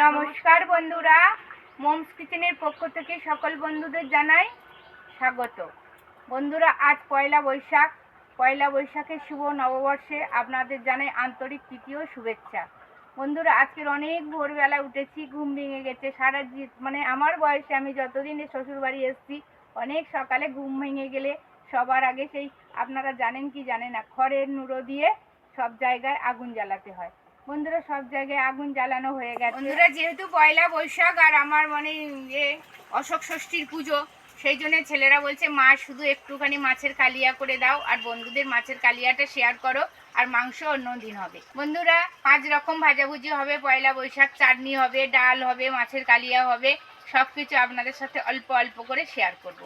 নমস্কার বন্ধুরা। মোমস কিচেনের পক্ষ থেকে সকল বন্ধুদের জানাই স্বাগত। বন্ধুরা, আজ পয়লা বৈশাখ। পয়লা বৈশাখের শুভ নববর্ষে আপনাদের জানাই আন্তরিক তৃতীয় শুভেচ্ছা। বন্ধুরা আজকের অনেক ভোরবেলা উঠেছি, ঘুম ভেঙে গেছে। সারা মানে আমার বয়সে আমি যতদিন শ্বশুর বাড়ি এসেছি, অনেক সকালে ঘুম ভেঙে গেলে সবার আগে সেই আপনারা জানেন কি জানেন না, খড়ের নুড়ো দিয়ে সব জায়গায় আগুন জ্বালাতে হয়। বন্ধুরা সব জায়গায় আগুন জ্বালানো হয়ে গেছে বন্ধুরা, যেহেতু পয়লা বৈশাখ আর আমার মানে ইয়ে অশোক ষষ্ঠীর পুজো, সেই জন্য ছেলেরা বলছে, মা, শুধু একটুখানি মাছের কালিয়া করে দাও আর বন্ধুদের মাছের কালিয়াটা শেয়ার করো আর মাংস অন্য দিন হবে বন্ধুরা, পাঁচ রকম ভাজাভুজি হবে, পয়লা বৈশাখ চাটনি হবে, ডাল হবে, মাছের কালিয়া হবে সব কিছু আপনাদের সাথে অল্প অল্প করে শেয়ার করব।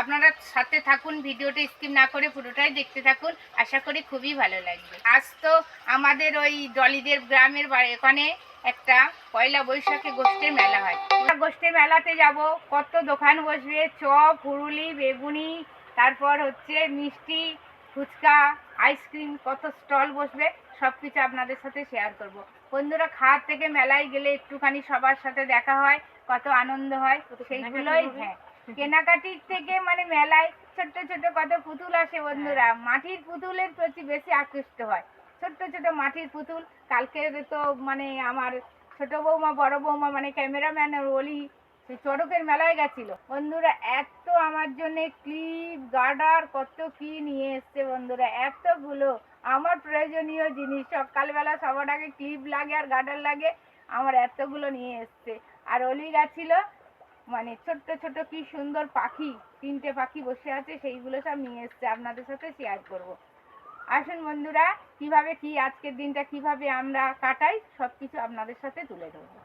আপনারা সাথে থাকুন ভিডিওটা স্কিপ না করে পুরোটাই দেখতে থাকুন। আশা করি খুবই ভালো লাগবে। আজ তো আমাদের ওই ডলিদের গ্রামের বাড়ি ওখানে একটা পয়লা বৈশাখে গোষ্ঠীর মেলা হয়। গোষ্ঠীর মেলাতে যাব কত দোকান বসবে চপ পুরুলি বেগুনি তারপর হচ্ছে মিষ্টি ফুচকা আইসক্রিম কত স্টল বসবে সব কিছু আপনাদের সাথে শেয়ার করব। বন্ধুরা খাওয়ার থেকে মেলায় গেলে একটুখানি সবার সাথে দেখা হয় কত আনন্দ হয় সেইগুলোই হ্যাঁ। কেনাকাটির থেকে মানে মেলায় ছোট্ট ছোট কত পুতুল আসে বন্ধুরা। মাটির পুতুলের প্রতি বেশি আকৃষ্ট হয়। ছোট্ট ছোট মাটির পুতুল কালকে তো মানে আমার ছোট বৌমা বড় বৌমা মানে ক্যামেরাম্যান ওলি সেই চড়কের মেলায় গেছিল। বন্ধুরা এত আমার জন্য ক্লিপ গার্ডার কত কি নিয়ে এসছে বন্ধুরা এতগুলো। আমার প্রয়োজনীয় জিনিস সকালবেলা সবার আগে ক্লিপ লাগে আর গার্ডার লাগে আমার এতগুলো নিয়ে এসছে। আর অলি গেছিল মানে ছোট্ট ছোট কি সুন্দর পাখি, তিনটে পাখি বসে আছে, সেইগুলো সব নিয়ে এসছে, আপনাদের সাথে শেয়ার করব। আসুন বন্ধুরা, কীভাবে কি আজকের দিনটা, কীভাবে আমরা কাটাই সব কিছু আপনাদের সাথে তুলে ধরবো।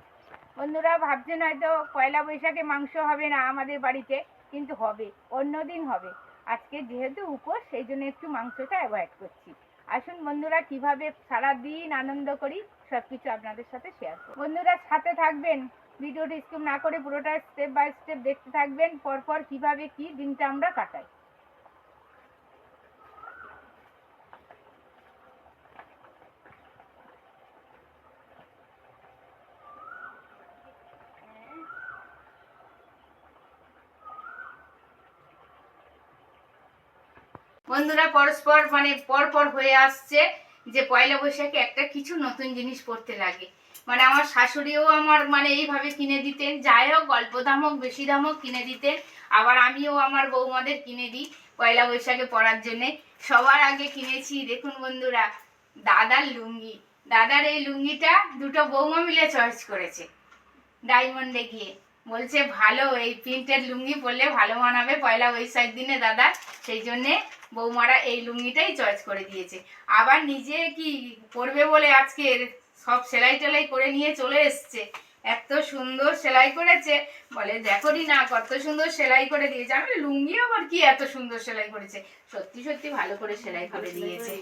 বন্ধুরা, ভাবছেন হয়তো পয়লা বৈশাখে মাংস হবে না আমাদের বাড়িতে, কিন্তু হবে, অন্য দিন হবে। আজকে যেহেতু উপোস, সেই জন্য একটু মাংসটা অ্যাভয়েড করছি। আসুন বন্ধুরা, কীভাবে সারা দিন আনন্দ করি সব কিছু আপনাদের সাথে শেয়ার করব। বন্ধুরা, সাথে থাকবেন। ভিডিওটি স্কিপ না করে পুরোটা স্টেপ বাই স্টেপ দেখতে থাকবেন, পরপর কীভাবে কি দিনটা আমরা কাটাই। বন্ধুরা, পরস্পর মানে পর পর হয়ে আসছে যে পয়লা বৈশাখে একটা কিছু নতুন জিনিস পড়তে লাগে। মানে আমার শাশুড়িও আমার মানে এইভাবে কিনে দিতেন। যাই হোক অল্প দাম হোক, বেশি দাম হোক কিনে দিতেন। আবার আমিও আমার বৌমাদের কিনে দিই পয়লা বৈশাখে পরার জন্যে। সবার আগে কিনেছি, দেখুন বন্ধুরা, দাদার লুঙ্গি। দাদার এই লুঙ্গিটা দুটো বৌমা মিলে চয়েস করেছে ডায়মন্ডে গিয়ে। বলছে, ভালো, এই প্রিন্টের লুঙ্গি পরলে ভালো মানাবে পয়লা বৈশাখ দিনে দাদা সেই জন্যে বৌমারা এই লুঙ্গিটাই চয়েস করে দিয়েছে। আবার নিজে কি পরবে বলে আজকে সব সেলাই টেলাই করে নিয়ে চলে এসছে। এত সুন্দর সেলাই করেছে। বলে দেখো না কত সুন্দর সেলাই করে দিয়েছে। আমি লুঙ্গি আবার কি এত সুন্দর সেলাই করেছে? সত্যি সত্যি ভালো করে সেলাই করে দিয়েছে।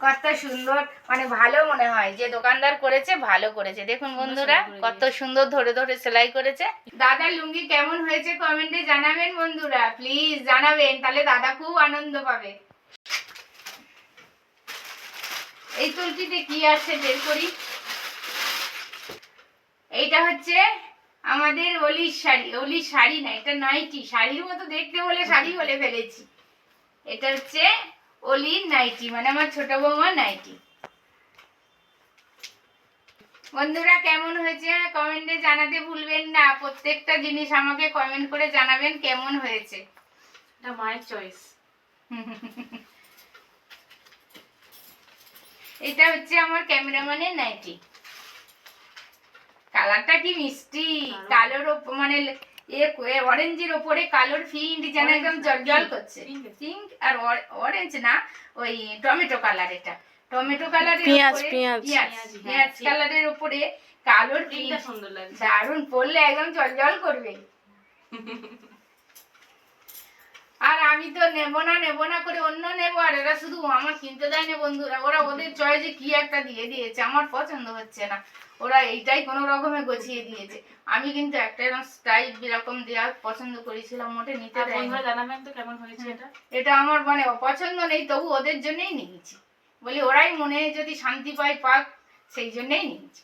কত সুন্দর মানে ভালো মনে হয় যে দোকানদার করেছে ভালো করেছে। দেখুন বন্ধুরা কত সুন্দর ধরে ধরে সেলাই করেছে। দাদার লুঙ্গি কেমন হয়েছে কমেন্টে জানাবেন বন্ধুরা। প্লিজ জানাবেন তাহলে দাদা খুব আনন্দ পাবে। এই তুলটিতে কি আছে বের করি? এইটা হচ্ছে আমাদের অলির শাড়ি। অলির শাড়ি না এটা নাইটি। শাড়ির মতো দেখতে বলে শাড়ি বলে ফেলেছি। এটা হচ্ছে অলির নাইটি মানে আমার ছোট বৌমার নাইটি। বন্ধুরা কেমন হয়েছে কমেন্টে জানাতে ভুলবেন না। প্রত্যেকটা জিনিস আমাকে কমেন্ট করে জানাবেন কেমন হয়েছে। এটা মায়ের চয়েস এটা হচ্ছে আমার ক্যামেরাম্যানের নাইটি। কালারটা কি মিষ্টি? কালোর। মানে এ অরেঞ্জের ওপরে কালোর ফিন্ট যেন একদম জলজল করছে। পিঙ্ক আর অরেঞ্জ না ওই টমেটো কালার এটা। টমেটো কালারের পেঁয়াজ, পেঁয়াজ। পেঁয়াজ পেঁয়াজ, হ্যাঁ, কালারের উপরে কালোর প্রিন্ট সুন্দর লাগছে। দারুণ পরলে একদম জলজল করবে। আর আমি তো নেব না নেব না করে অন্য নেব আর এরা শুধু আমার কিনতে দেয় না বন্ধুরা। ওরা ওদের চয়েসে কি একটা দিয়ে দিয়েছে আমার পছন্দ হচ্ছে না। ওরা এইটাই কোনো রকমে গছিয়ে দিয়েছে। আমি কিন্তু একটা এরকম স্টাইল এরকম দেওয়ার পছন্দ করেছিলাম মোটে নিতে দেয় বন্ধুরা জানাবেন তো কেমন হয়েছে এটা? এটা আমার মানে পছন্দ নেই তবু ওদের জন্যই নিয়েছি। বলি ওরাই মনে যদি শান্তি পায় পাক সেই জন্যই নিয়েছি।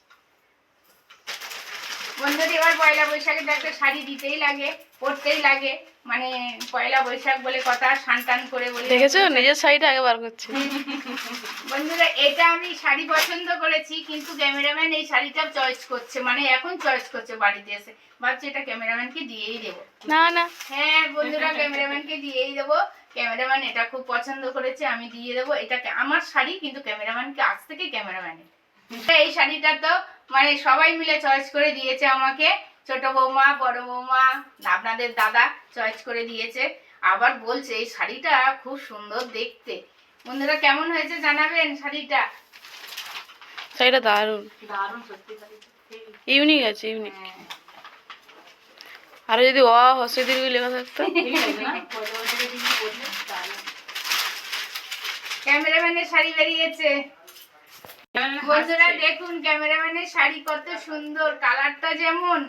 বন্ধুরা এবার পয়লা বৈশাখে তো একটা শাড়ি দিতেই লাগে পরতেই লাগে। মানে পয়লা বৈশাখ বলে কথা সান টান করে বলে দেখেছ? নিজের শাড়িটা আগে বার করছে। বন্ধুরা এটা আমি শাড়ি পছন্দ করেছি কিন্তু ক্যামেরাম্যান এই শাড়িটা চয়েস করছে মানে এখন চয়েস করছে বাড়িতে এসে। ভাবছি এটা ক্যামেরাম্যানকে দিয়েই দেবো। না না। হ্যাঁ বন্ধুরা ক্যামেরাম্যানকে দিয়েই দেবো। ক্যামেরাম্যান এটা খুব পছন্দ করেছে আমি দিয়ে দেবো। এটাকে আমার শাড়ি কিন্তু ক্যামেরাম্যানকে আজ থেকে ক্যামেরাম্যানের। এই শাড়িটা তো মানে সবাই মিলে চয়েস করে দিয়েছে আমাকে। ছোট বৌমা বড় বৌমা আপনাদের দাদা চয়েস করে দিয়েছে। আবার বলছে এই শাড়িটা খুব সুন্দর দেখতে। বন্ধুরা কেমন হয়েছে জানাবেন শাড়িটা? শাড়িটা দারুণ। দারুণ সত্যি ইউনিক আছে ইউনিক। আরও যদি অ হসে দীর্ঘ লেখা থাকতো। ক্যামেরাম্যানের শাড়ি বেরিয়েছে। বন্ধুরা। দেখুন ক্যামেরাম্যানের শাড়ি কত সুন্দর কালারটা যেমন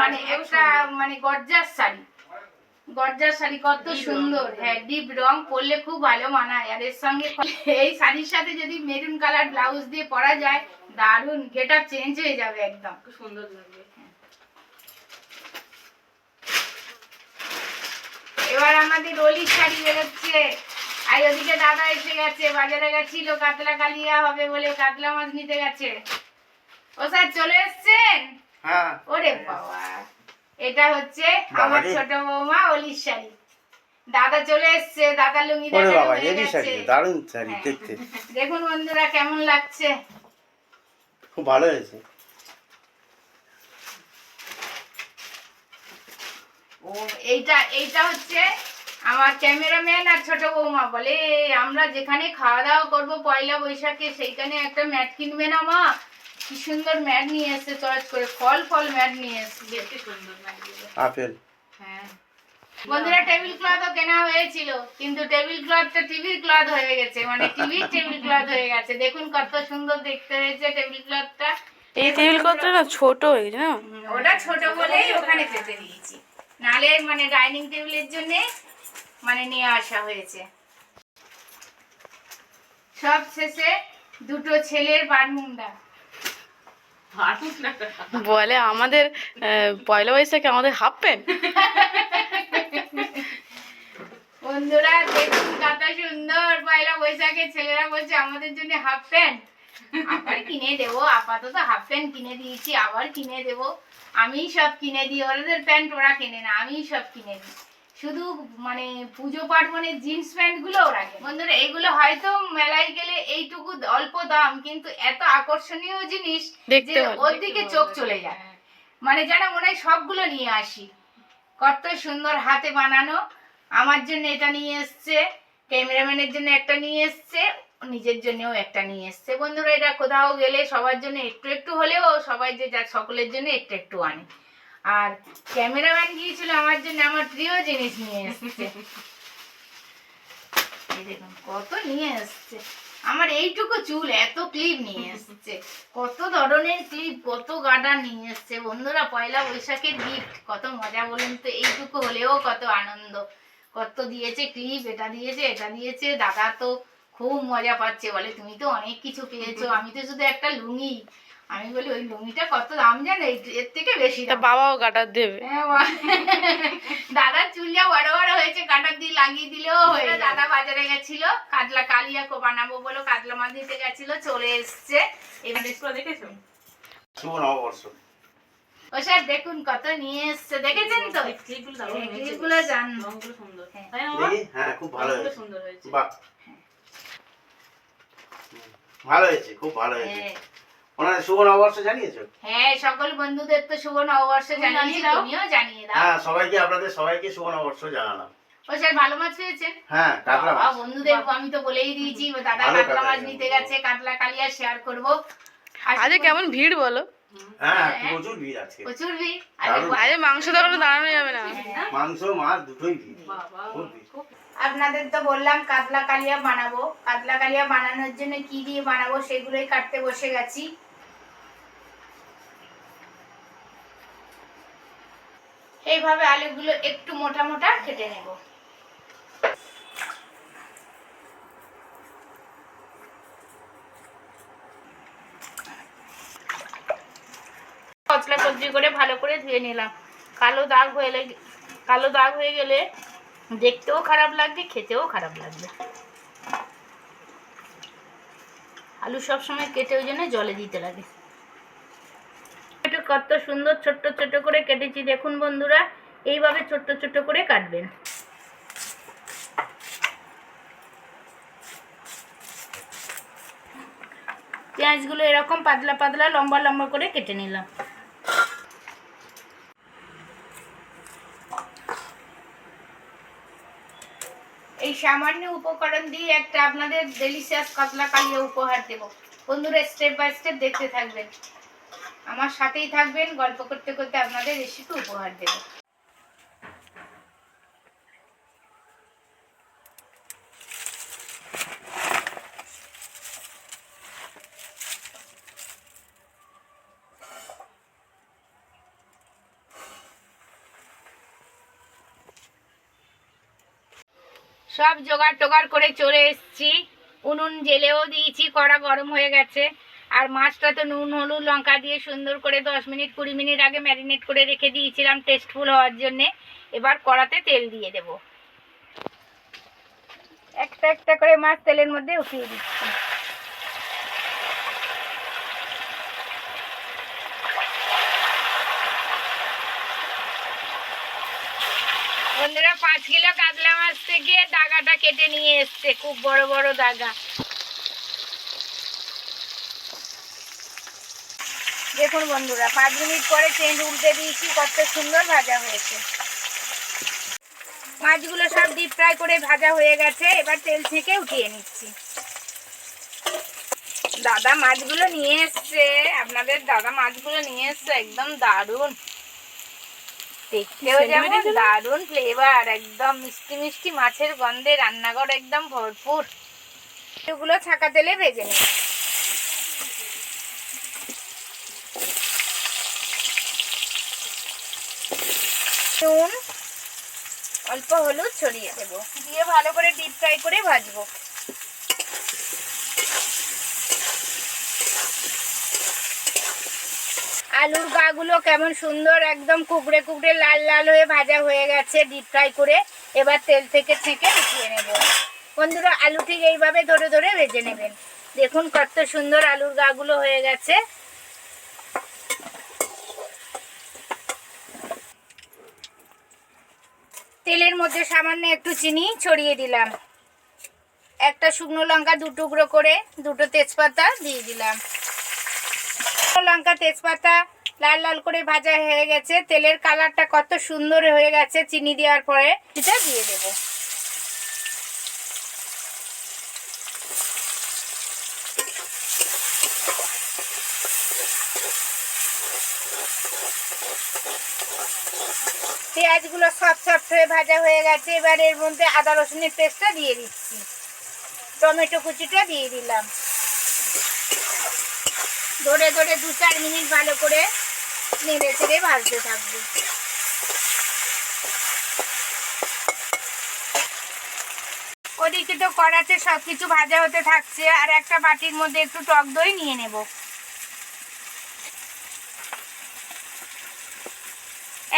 মানে একটা মানে গর্জার শাড়ি। গর্জার শাড়ি কত সুন্দর হ্যাঁ ডিপ রং পরলে খুব ভালো মানায়। আর এর সঙ্গে এই শাড়ির সাথে যদি মেরুন কালার ব্লাউজ দিয়ে পরা যায় দারুণ গেট আপ চেঞ্জ হয়ে যাবে একদম। সুন্দর লাগবে। এবার আমাদের রলির শাড়ি বেরোচ্ছে। আর ওদিকে দাদা এসে গেছে বাজারে গেছিল কাতলা কালিয়া হবে বলে কাতলা মাছ নিতে গেছে। ও স্যার চলে এসছেন? হ্যাঁ। ওরে বাবা। এটা হচ্ছে আমার ছোট বৌমা অলির শাড়ি। দাদা চলে এসছে দাদা লুঙ্গি দারুণ শাড়ি হ্যাঁ। দেখতে। দেখুন বন্ধুরা কেমন লাগছে। খুব ভালো হয়েছে। ও এইটা এইটা হচ্ছে আমার ক্যামেরাম্যান আর ছোট বৌমা বলে আমরা যেখানে খাওয়া দাওয়া করব পয়লা বৈশাখে সেইখানে একটা ম্যাট কিনবে না মা? কি সুন্দর ম্যাট নিয়ে এসছে চয়েস করে ফল ফল ম্যাট নিয়ে এসছে। দেখতে সুন্দর আপেল। হ্যাঁ। বন্ধুরা টেবিল ক্লথও কেনা হয়েছিল কিন্তু টেবিল ক্লথটা টিভির ক্লথ হয়ে গেছে মানে টিভির টেবিল ক্লথ হয়ে গেছে। দেখুন কত সুন্দর দেখতে হয়েছে টেবিল ক্লথটা এই টেবিল ক্লথটা না ছোট হয়ে গেছে না ওটা ছোট বলেই ওখানে পেতে দিয়েছি। নালে মানে ডাইনিং টেবিলের জন্য মানে নিয়ে আসা হয়েছে। সব শেষে দুটো ছেলের বারমুন্ডা বলে আমাদের পয়লা বৈশাখে আমাদের হাফ প্যান্ট বন্ধুরা দেখুন কত সুন্দর পয়লা বৈশাখে ছেলেরা বলছে আমাদের জন্য হাফ প্যান্ট আবার কিনে দেবো আপাতত হাফ প্যান্ট কিনে দিয়েছি আবার কিনে দেবো। আমিই সব কিনে দিই ওদের প্যান্ট ওরা কেনে না আমিই সব কিনে দিই। শুধু মানে পুজো পার্বণের জিন্স প্যান্টগুলো কেনে। বন্ধুরা এগুলো হয়তো মেলায় গেলে এইটুকু অল্প দাম কিন্তু এত আকর্ষণীয় জিনিস যে ওর দিকে চোখ চলে যায়। মানে যেন মনে হয় সবগুলো নিয়ে আসি। কত সুন্দর হাতে বানানো। আমার জন্য এটা নিয়ে এসছে ক্যামেরাম্যানের জন্য একটা নিয়ে এসছে নিজের জন্যও একটা নিয়ে এসছে। বন্ধুরা এটা কোথাও গেলে সবার জন্য একটু একটু হলেও সবাই যে যা সকলের জন্য একটু একটু আনে। আর ক্যামেরাম্যান গিয়েছিল আমার জন্য আমার প্রিয় জিনিস নিয়ে এসছে। দেখুন, কত নিয়ে এসছে। আমার এইটুকু চুল এত ক্লিপ নিয়ে এসছে। কত ধরনের ক্লিপ কত গাডা নিয়ে এসছে। বন্ধুরা, পয়লা বৈশাখের গিফট কত মজা বলুন তো, এইটুকু হলেও কত আনন্দ। কত দিয়েছে ক্লিপ এটা দিয়েছে এটা দিয়েছে। দাদা তো খুব মজা পাচ্ছে বলে, তুমি তো অনেক কিছু পেয়েছ। আমি তো শুধু একটা লুঙ্গি আমি বলি ওই লুঙ্গিটা কত দাম জানো? এর- এর থেকে বেশি তা দাম। বাবাও গাটার দেবে। হ্যাঁ, দাদার চুল যা বড় বড় হয়েছে কাটার দিয়ে লাগিয়ে দিলেও হয়ে। দাদা বাজারে গেছিল কাতলা কালিয়া কো বানাবো বলো কাতলা মাছ দিতে গেছিল চলে এসছে। এবার ড্রেসগুলো দেখেছ? শুভ নববর্ষ। ও স্যার দেখুন কত নিয়ে এসছে। দেখেছেন তো? ক্লিপগুলো জান। সুন্দর। হ্যাঁ। হ্যাঁ খুব ভালো হয়েছে। সুন্দর হয়েছে। বাহ। ভালো হয়েছে খুব ভালো হয়েছে। হ্যাঁ। ওনার শুভ নববর্ষ জানিয়েছো? হ্যাঁ সকল বন্ধুদের তো শুভ নববর্ষ জানিয়ে দাও। তুমিও জানিয়ে দাও। হ্যাঁ সবাইকে আপনাদের সবাইকে শুভ নববর্ষ জানালাম। ও স্যার ভালো মাছ পেয়েছেন? হ্যাঁ কাতলা মাছ। বন্ধুদের আমি তো বলেই দিয়েছি দাদা কাতলা মাছ নিতে গেছে কাতলা কালিয়া শেয়ার করব। আজকে কেমন ভিড় বলো? হ্যাঁ হ্যাঁ। প্রচুর ভিড় আজকে। প্রচুর ভিড়? আরে দারুণ। বাহ, আজকে মাংস দোকানে দাঁড়ানো যাবে না। হ্যাঁ। মাংস মাছ দুটোই ভিড়। খুব ভিড়। আপনাদের তো বললাম কাতলা কালিয়া বানাবো। কাতলা কালিয়া বানানোর জন্য কি দিয়ে বানাবো সেগুলোই কাটতে বসে গেছি। এইভাবে আলুগুলো একটু মোটা মোটা কেটে নেব। কতলা সবজি করে ভালো করে ধুয়ে নিলাম। কালো দাগ হয়ে কালো দাগ হয়ে গেলে দেখতেও খারাপ লাগবে, খেতেও খারাপ লাগবে। আলু সব সময় কেটে ওই জন্য জলে দিতে লাগে। কত সুন্দর ছোট্ট ছোট করে কেটেছি। দেখুন বন্ধুরা, এইভাবে ছোট্ট ছোট্ট করে কাটবেন। পেঁয়াজগুলো এরকম পাতলা পাতলা লম্বা লম্বা করে কেটে নিলাম। এই সামান্য উপকরণ দিয়ে একটা আপনাদের ডেলিশিয়াস কাতলা কালিয়া উপহার দেব। বন্ধুরা স্টেপ বাই স্টেপ দেখতে থাকবেন। আমার সাথেই থাকবেন, গল্প করতে করতে আপনাদের রেসিপি উপহার দেব। সব জোগাড় টোগাড় করে চলে এসেছি। উনুন জেলেও দিয়েছি, কড়া গরম হয়ে গেছে। আর মাছটা তো নুন, হলুদ, লঙ্কা দিয়ে সুন্দর করে দশ মিনিট, কুড়ি মিনিট আগে ম্যারিনেট করে রেখে দিয়েছিলাম টেস্টফুল হওয়ার জন্যে। এবার কড়াতে তেল দিয়ে দেব। একটা একটা করে মাছ তেলের মধ্যে উঠিয়ে দিচ্ছি। বন্ধুরা, পাঁচ কিলো কাতলা মাছ থেকে দাগাটা কেটে নিয়ে এসছে, খুব বড় বড় দাগা। দেখুন বন্ধুরা পাঁচ মিনিট পরে চেঞ্জ উল্টে দিয়েছি কত সুন্দর ভাজা হয়েছে। মাছগুলো সব ডিপ ফ্রাই করে ভাজা হয়ে গেছে এবার তেল থেকে উঠিয়ে নিচ্ছি। দাদা মাছগুলো নিয়ে এসছে আপনাদের দাদা মাছগুলো নিয়ে এসছে একদম দারুণ। দেখতেও যেমন দারুণ ফ্লেভার একদম মিষ্টি মিষ্টি মাছের গন্ধে রান্নাঘর একদম ভরপুর। এগুলো ছাকা তেলে ভেজে নেব নুন অল্প হলুদ ছড়িয়ে দেবো। দিয়ে ভালো করে ডিপ ফ্রাই করে ভাজবো। আলুর গাগুলো কেমন সুন্দর, একদম কুকড়ে কুকড়ে লাল লাল হয়ে ভাজা হয়ে গেছে ডিপ ফ্রাই করে। এবার তেল থেকে ছেঁকে উঠিয়ে নেব। বন্ধুরা, আলু ঠিক এইভাবে ধরে ধরে ভেজে নেবেন। দেখুন কত সুন্দর আলুর গাগুলো হয়ে গেছে। তেলের মধ্যে সামান্য একটু চিনি ছড়িয়ে দিলাম। একটা শুকনো লঙ্কা দু টুকরো করে দুটো তেজপাতা দিয়ে দিলাম। লঙ্কা, তেজপাতা লাল লাল করে ভাজা হয়ে গেছে। তেলের কালারটা কত সুন্দর হয়ে গেছে চিনি দেওয়ার পরে এটা দিয়ে দেবো। পেঁয়াজগুলো সফট সফট হয়ে ভাজা হয়ে গেছে। এবার এর মধ্যে আদা রসুনের পেস্টটা দিয়ে দিচ্ছি। টমেটো কুচিটা দিয়ে দিলাম। ধরে ধরে দু চার মিনিট ভালো করে নেড়ে চেড়ে ভাজতে থাকব। ওদিকে তো কড়াতে সব কিছু ভাজা হতে থাকছে। আর একটা বাটির মধ্যে একটু টক দই নিয়ে নেব।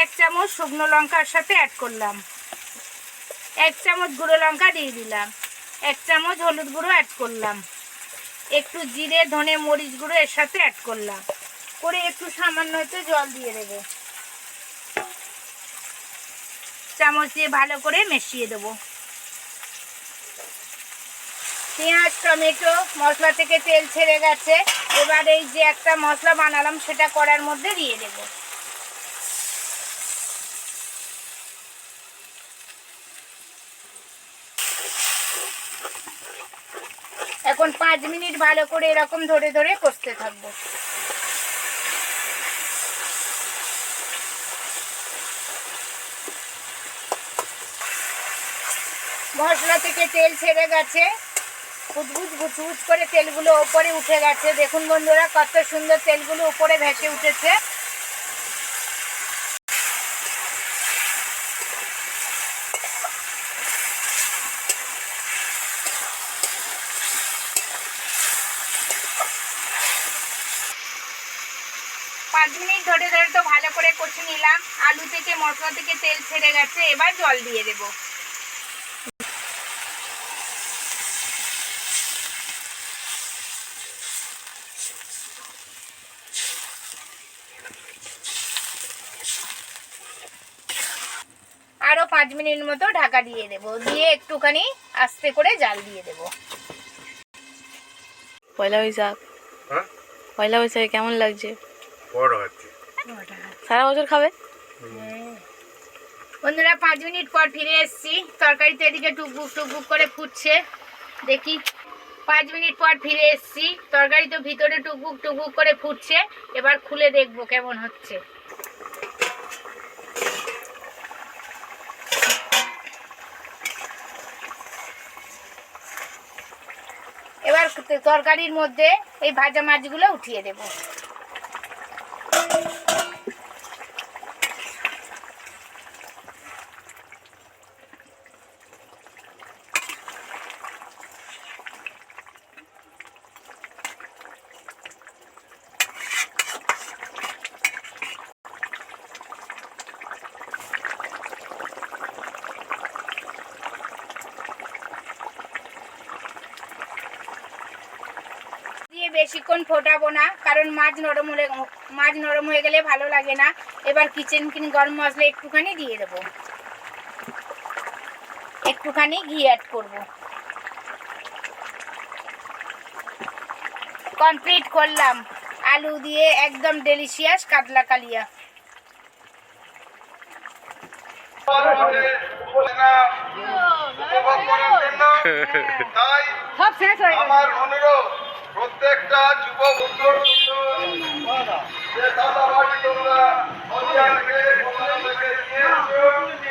এক চামচ শুকনো লঙ্কার সাথে অ্যাড করলাম। এক চামচ গুঁড়ো লঙ্কা দিয়ে দিলাম। এক চামচ হলুদ গুঁড়ো অ্যাড করলাম। একটু জিরে, ধনে, মরিচ গুঁড়ো এর সাথে অ্যাড করলাম। করে একটু সামান্য হতে জল দিয়ে দেব। চামচ দিয়ে ভালো করে মিশিয়ে দেবো। পেঁয়াজ, টমেটো, মশলা থেকে তেল ছেড়ে গেছে। এবার এই যে একটা মশলা বানালাম, সেটা করার মধ্যে দিয়ে দেব। এখন পাঁচ মিনিট ভালো করে এরকম ধরে ধরে কষতে থাকব। মশলা থেকে তেল ছেড়ে গেছে। বুদবুদ বুচবুচ করে তেলগুলো ওপরে উঠে গেছে। দেখুন বন্ধুরা, কত সুন্দর তেলগুলো উপরে ভেসে উঠেছে। পাঁচ মিনিট ধরে ধরে তো ভালো করে কষে নিলাম। আলু থেকে মশলা থেকে তেল ছেড়ে গেছে এবার জল দিয়ে দেব। আরও পাঁচ মিনিট মতো ঢাকা দিয়ে দেব। দিয়ে একটুখানি আস্তে করে জাল দিয়ে দেব। পয়লা বৈশাখ। হ্যাঁ? পয়লা বৈশাখে কেমন লাগছে? সারা বছর খাবে। বন্ধুরা, পাঁচ মিনিট পর ফিরে এসেছি। তরকারিতে এদিকে টুকবুক টুকবুক করে ফুটছে। দেখি, পাঁচ মিনিট পর ফিরে এসেছি। তরকারি তো ভিতরে টুকবুক টুকবুক করে ফুটছে। এবার খুলে দেখব কেমন হচ্ছে। এবার তরকারির মধ্যে এই ভাজা মাছগুলো উঠিয়ে দেবো। বেশিক্ষণ ফোটাবো না কারণ মাছ নরম হলে মাছ নরম হয়ে গেলে ভালো লাগে না। এবার কিচেন কিন গরম মশলা একটুখানি দিয়ে দেবো। একটুখানি ঘি অ্যাড করব। কমপ্লিট করলাম। আলু দিয়ে একদম ডেলিশিয়াস কাতলা কালিয়া। সব শেষ হয়ে আমার অনুরোধ প্রত্যেকটা যুব বন্ধুর যে দাদা বাড়ি তোমরা মোবাইল থেকে নিয়ে